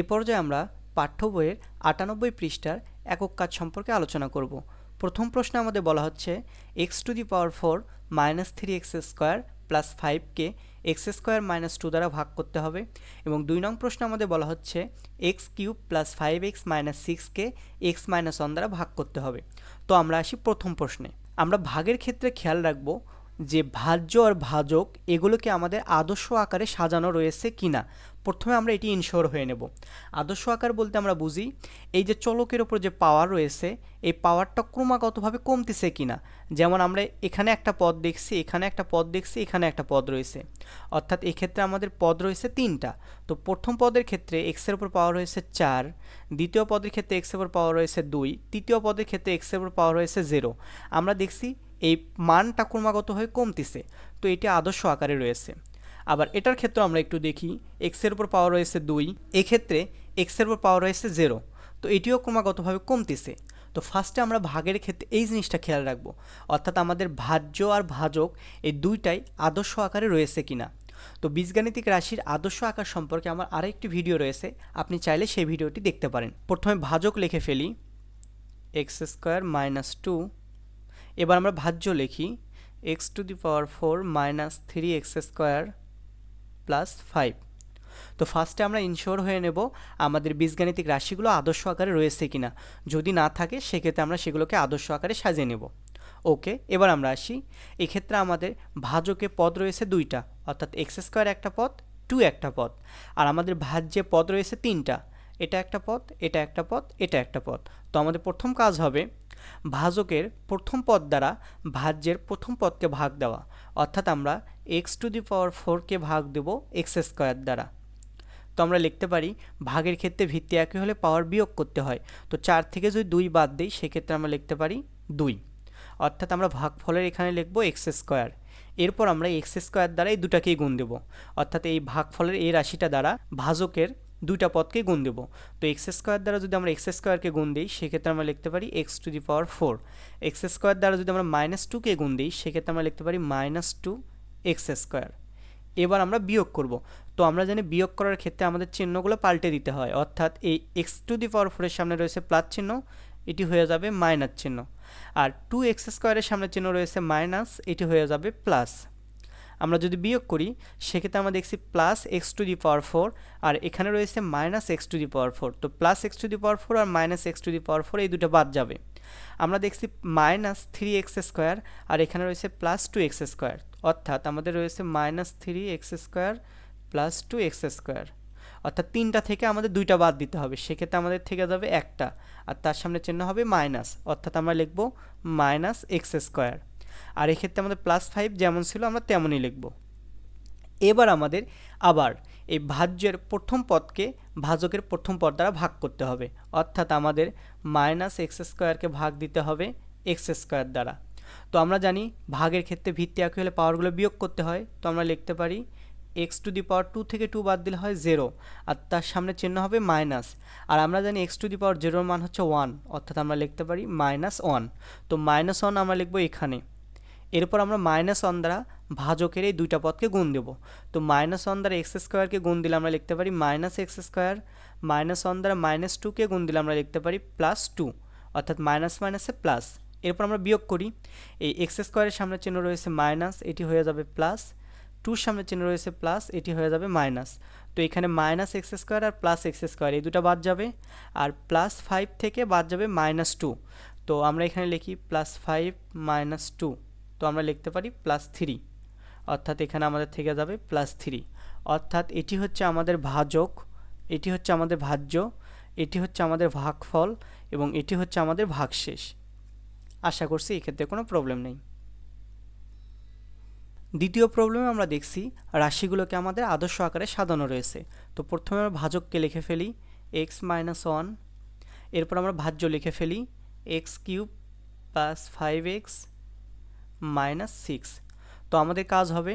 এ পর্যায়ে আমরা পাঠ্য বইয়ের আটানব্বই পৃষ্ঠার একক কাজ সম্পর্কে আলোচনা করব। প্রথম প্রশ্নে আমাদের বলা হচ্ছে x to the power four minus three x square plus ফাইভকে x square minus two দ্বারা ভাগ করতে হবে। এবং দুই নং প্রশ্নে আমাদের বলা হচ্ছে x cube plus five x minus সিক্সকে x minus one দ্বারা ভাগ করতে হবে। তো আমরা আসি প্রথম প্রশ্নে। আমরা ভাগের ক্ষেত্রে খেয়াল রাখব যে ভাজ্য আর ভাজক, এগুলোকে আমাদের আদর্শ আকারে সাজানো রয়েছে কিনা। প্রথমে আমরা এটি ইনশোর হয়ে নেব। আদর্শ আকার বলতে আমরা বুঝি, এই যে চলকের ওপর যে পাওয়ার রয়েছে, এই পাওয়ারটা ক্রমাগতভাবে কমতেছে কি না যেমন আমরা এখানে একটা পদ দেখছি, এখানে একটা পদ দেখছি, এখানে একটা পদ রয়েছে। অর্থাৎ এক্ষেত্রে আমাদের পদ রয়েছে তিনটা। তো প্রথম পদের ক্ষেত্রে এক্সের ওপর পাওয়ার রয়েছে চার, দ্বিতীয় পদের ক্ষেত্রে এক্সের উপর পাওয়ার রয়েছে দুই, তৃতীয় পদের ক্ষেত্রে এক্সের ওপর পাওয়ার রয়েছে জিরো আমরা দেখছি এই মানটা ক্রমাগতভাবে কমতেছে। তো এটি আদর্শ আকারে রয়েছে। আবার এটার ক্ষেত্রে আমরা একটু দেখি এক্সের উপর পাওয়ার রয়েছে দুই, এক্ষেত্রে এক্সের উপর পাওয়ার রয়েছে জিরো তো এটিও ক্রমাগতভাবে কমতেছে। তো ফার্স্টে আমরা ভাগের ক্ষেত্রে এই জিনিসটা খেয়াল রাখব। অর্থাৎ আমাদের ভাজ্য আর ভাজক এই দুইটাই আদর্শ আকারে রয়েছে কিনা। তো বীজগাণিতিক রাশির আদর্শ আকার সম্পর্কে আমার আরেকটি ভিডিও রয়েছে। আপনি চাইলে সেই ভিডিওটি দেখতে পারেন। প্রথমে ভাজক লিখে ফেলি। এক্স স্কোয়ার মাইনাস টু এবার আমরা ভাজ্য লিখি x to the power four minus three x square plus five তো ফার্স্টে আমরা ইনশোর হয়ে নেব আমাদের বীজগাণিতিক রাশিগুলো আদর্শ আকারে রয়েছে কিনা। যদি না থাকে, সেক্ষেত্রে আমরা সেগুলোকে আদর্শ আকারে সাজিয়ে নেব। ওকে, এবার আমরা আসি। এক্ষেত্রে আমাদের ভাজকে পদ রয়েছে দুইটা, অর্থাৎ এক্স স্কোয়ার একটা পদ টু একটা পদ। আর আমাদের ভাজ্যে পদ রয়েছে তিনটা, এটা একটা পদ, এটা একটা পদ, এটা একটা পদ। তো আমাদের প্রথম কাজ হবে ভাজকের প্রথম পদ দ্বারা ভাজ্যের প্রথম পদকে ভাগ দেওয়া। অর্থাৎ আমরা এক্স টু দি পাওয়ার ফোরকে ভাগ দেব এক্স স্কোয়ার দ্বারা। তো আমরা লিখতে পারি, ভাগের ক্ষেত্রে ভিত্তি একই হলে পাওয়ার বিয়োগ করতে হয়। তো চার থেকে যদি দুই বাদ দিই, সেক্ষেত্রে আমরা লিখতে পারি দুই। অর্থাৎ আমরা ভাগফলের এখানে লিখব এক্স স্কোয়ার এরপর আমরা এক্স স্কোয়ার দ্বারা এই দুটাকেই গুণ দেব। অর্থাৎ এই ভাগফলের এই রাশিটা দ্বারা ভাজকের দুইটা পদকে গুণ দেবো। তো এক্স স্কোয়ার দ্বারা যদি আমরা এক্স স্কোয়ারকে গুণ দিই, সেক্ষেত্রে আমরা লিখতে পারি x to the power four. X square দ্বারা যদি আমরা মাইনাস টুকে গুণ দিই, সেক্ষেত্রে আমরা লিখতে পারি মাইনাস টু এক্স স্কোয়ার। এবার আমরা বিয়োগ করব। তো আমরা জানি বিয়োগ করার ক্ষেত্রে আমাদের চিহ্নগুলো পাল্টে দিতে হয়। অর্থাৎ এই এক্স টু দি পাওয়ার ফোরের সামনে রয়েছে প্লাস চিহ্ন, এটি হয়ে যাবে মাইনাস চিহ্ন। আর টু এক্স স্কোয়ারের সামনে চিহ্ন রয়েছে মাইনাস, এটি হয়ে যাবে প্লাস। আমরা যদি বিয়োগ করি, সেক্ষেত্রে আমরা দেখছি plus x to the power four আর এখানে রয়েছে minus x to the power four তো plus x to the power four R minus x to the power four এই দুটো বাদ যাবে। আমরা দেখছি মাইনাস থ্রি এক্স স্কোয়ার আর এখানে রয়েছে প্লাস টু এক্স স্কোয়ার অর্থাৎ আমাদের রয়েছে minus three x square plus two x square অর্থাৎ তিনটা থেকে আমাদের দুইটা বাদ দিতে হবে, সেক্ষেত্রে আমাদের থেকে যাবে একটা, আর তার সামনে চিহ্ন হবে মাইনাস অর্থাৎ আমরা লিখব মাইনাস এক্স স্কোয়ার আর এক্ষেত্রে আমাদের প্লাস ফাইভ যেমন ছিল, আমরা তেমনই লিখব। এবার আমাদের আবার এই ভাজ্যের প্রথম পদকে ভাজকের প্রথম পদ দ্বারা ভাগ করতে হবে। অর্থাৎ আমাদের মাইনাস এক্স স্কোয়ারকে ভাগ দিতে হবে এক্স স্কোয়ার দ্বারা। তো আমরা জানি ভাগের ক্ষেত্রে ভিত্তি একই হলে পাওয়ারগুলো বিয়োগ করতে হয়। তো আমরা লিখতে পারি x to the power two থেকে টু বাদ দিলে হয় জিরো আর তার সামনে চিহ্ন হবে মাইনাস আর আমরা জানি এক্স টু দি পাওয়ার জিরোর মান হচ্ছে ওয়ান অর্থাৎ আমরা লিখতে পারি মাইনাস ওয়ান তো মাইনাস ওয়ান আমরা লিখব এখানে। এরপর আমরা মাইনাস ওয়ান দ্বারা ভাজকের এই দুইটা পদকে গুণ দেব। তো মাইনাস ওয়ান দ্বারা এক্স স্কোয়ারকে গুণ দিলে আমরা লিখতে পারি minus x square minus one দ্বারা মাইনাস টুকে গুণ দিলে আমরা লিখতে পারি প্লাস টু অর্থাৎ মাইনাস মাইনাসে প্লাস এরপর আমরা বিয়োগ করি। এই এক্স স্কোয়ারের সামনে চিহ্ন রয়েছে মাইনাস এটি হয়ে যাবে প্লাস টুর সামনে চিহ্ন রয়েছে প্লাস এটি হয়ে যাবে মাইনাস তো এখানে মাইনাস এক্স স্কোয়ার আর প্লাস এক্স স্কোয়ার এই দুটো বাদ যাবে। আর প্লাস ফাইভ থেকে বাদ যাবে মাইনাস টু তো আমরা এখানে লিখি প্লাস ফাইভ মাইনাস টু তো আমরা লিখতে পারি প্লাস থ্রি অর্থাৎ এখানে আমাদের থেকে যাবে প্লাস থ্রি অর্থাৎ এটি হচ্ছে আমাদের ভাজক, এটি হচ্ছে আমাদের ভাজ্য, এটি হচ্ছে আমাদের ভাগফল এবং এটি হচ্ছে আমাদের ভাগশেষ। আশা করছি এক্ষেত্রে কোনো প্রবলেম নেই। দ্বিতীয় প্রবলেমে আমরা দেখছি রাশিগুলোকে আমাদের আদর্শ আকারে সাজানো রয়েছে। তো প্রথমে আমরা ভাজককে লিখে ফেলি এক্স মাইনাস ওয়ান এরপর আমরা ভাজ্য লিখে ফেলি x cube plus five x minus six তো আমাদের কাজ হবে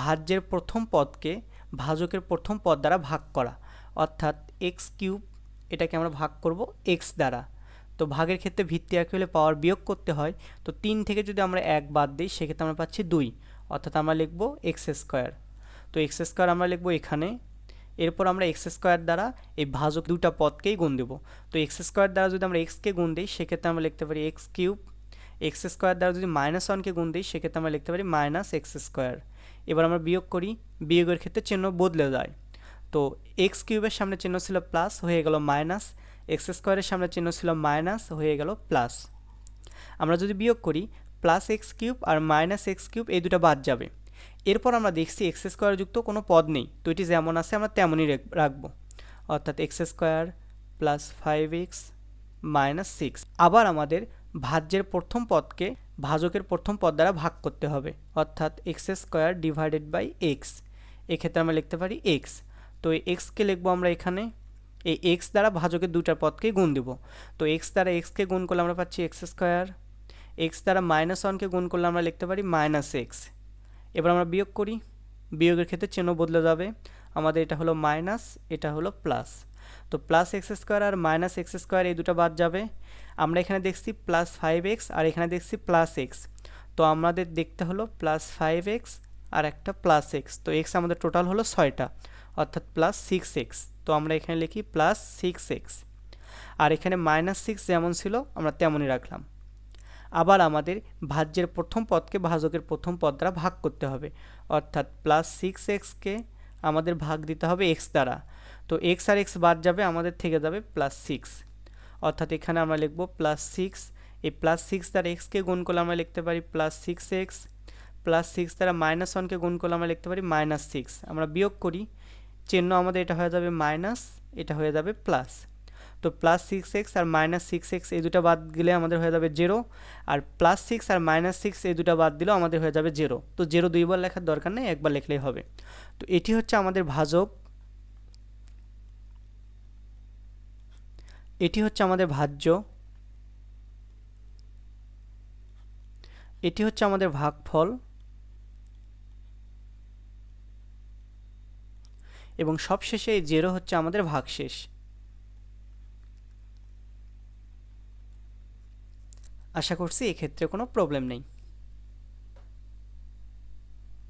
ভাজ্যের প্রথম পদকে ভাজকের প্রথম পদ দ্বারা ভাগ করা। অর্থাৎ এক্স কিউব এটাকে আমরা ভাগ করব এক্স দ্বারা। তো ভাগের ক্ষেত্রে ভিত্তি এক হলে পাওয়ার বিয়োগ করতে হয়। তো তিন থেকে যদি আমরা এক বাদ দিই, সেক্ষেত্রে আমরা পাচ্ছি দুই। অর্থাৎ আমরা লিখব এক্স স্কোয়ার তো এক্স স্কোয়ার আমরা লিখব এখানে। এরপর আমরা এক্স স্কোয়ার দ্বারা এই ভাজক দুটা পদকেই গুণ দেব। তো এক্স স্কোয়ার দ্বারা যদি আমরা এক্সকে গুণ দিই, সেক্ষেত্রে আমরা লিখতে পারি এক্স কিউব এক্স স্কোয়ার দ্বারা যদি মাইনাস ওয়ানকে গুণ দিই, সেক্ষেত্রে আমরা লিখতে পারি মাইনাস এক্স স্কোয়ার। এবার আমরা বিয়োগ করি, বিয়োগের ক্ষেত্রে চিহ্ন বদলে যায়। তো এক্স কিউবের সামনে চিহ্ন ছিল প্লাস হয়ে গেল মাইনাস এক্স স্কোয়ারের সামনে চিহ্ন ছিল মাইনাস হয়ে গেল প্লাস আমরা যদি বিয়োগ করি প্লাস এক্স কিউব আর মাইনাস এক্স কিউব, এই দুটো বাদ যাবে। এরপর আমরা দেখছি এক্স স্কোয়ার যুক্ত কোনো পদ নেই। তো এটি যেমন আছে, আমরা তেমনই রাখব। অর্থাৎ x square plus five x minus six আবার আমাদের ভাজ্যের প্রথম পদকে ভাজকের প্রথম পদ দ্বারা ভাগ করতে হবে। অর্থাৎ x square divided by x এক্ষেত্রে আমরা লিখতে পারি এক্স তো এই এক্সকে লিখব আমরা এখানে। এই এক্স দ্বারা ভাজকের দুটার পদকে গুণ দেব। তো এক্স দ্বারা এক্সকে গুণ করলে আমরা পাচ্ছি এক্স স্কোয়ার এক্স দ্বারা মাইনাস ওয়ানকে গুণ করলে আমরা লিখতে পারি মাইনাস এক্স এবার আমরা বিয়োগ করি। বিয়োগের ক্ষেত্রে চিহ্ন বদলে যাবে। আমাদের এটা হলো মাইনাস এটা হলো প্লাস তো প্লাস এক্স স্কোয়ার আর মাইনাস এক্স স্কোয়ার এই দুটো বাদ যাবে। আমরা এখানে দেখছি প্লাস ফাইভ এক্স আর এখানে দেখছি প্লাস এক্স তো আমাদের দেখতে হলো প্লাস ফাইভ এক্স আর একটা প্লাস এক্স তো এক্স আমাদের টোটাল হলো ছয়টা, অর্থাৎ প্লাস সিক্স এক্স তো আমরা এখানে লিখি প্লাস সিক্স এক্স আর এখানে মাইনাস সিক্স যেমন ছিল, আমরা তেমনই রাখলাম। আবার আমাদের ভাজ্যের প্রথম পদকে ভাজকের প্রথম পদ দ্বারা ভাগ করতে হবে। অর্থাৎ প্লাস সিক্স এক্সকে আমাদের ভাগ দিতে হবে এক্স দ্বারা। তো এক্স আর এক্স বাদ যাবে, আমাদের থেকে যাবে প্লাস সিক্স অর্থাৎ এখানে আমরা লিখব প্লাস সিক্স এই প্লাস সিক্স দ্বারা এক্সকে গুণ করলে আমরা লিখতে পারি plus six x plus six দ্বারা মাইনাস ওয়ানকে গুণ করলে আমরা লিখতে পারি মাইনাস সিক্স আমরা বিয়োগ করি, চিহ্ন আমাদের এটা হয়ে যাবে মাইনাস এটা হয়ে যাবে প্লাস তো প্লাস সিক্স এক্স আর মাইনাস সিক্স এক্স এই দুটো বাদ গেলে আমাদের হয়ে যাবে জিরো আর প্লাস সিক্স আর মাইনাস সিক্স এই দুটো বাদ দিলেও আমাদের হয়ে যাবে জিরো তো জিরো দুইবার লেখার দরকার নেই, একবার লিখলেই হবে। তো এটি হচ্ছে আমাদের ভাজক। এটি হচ্ছে আমাদের ভাজ্য। এটি হচ্ছে আমাদের ভাগফল। এবং সবশেষে এই জেরো হচ্ছে আমাদের ভাগশেষ। আশা করছি এক্ষেত্রে কোনো প্রবলেম নেই।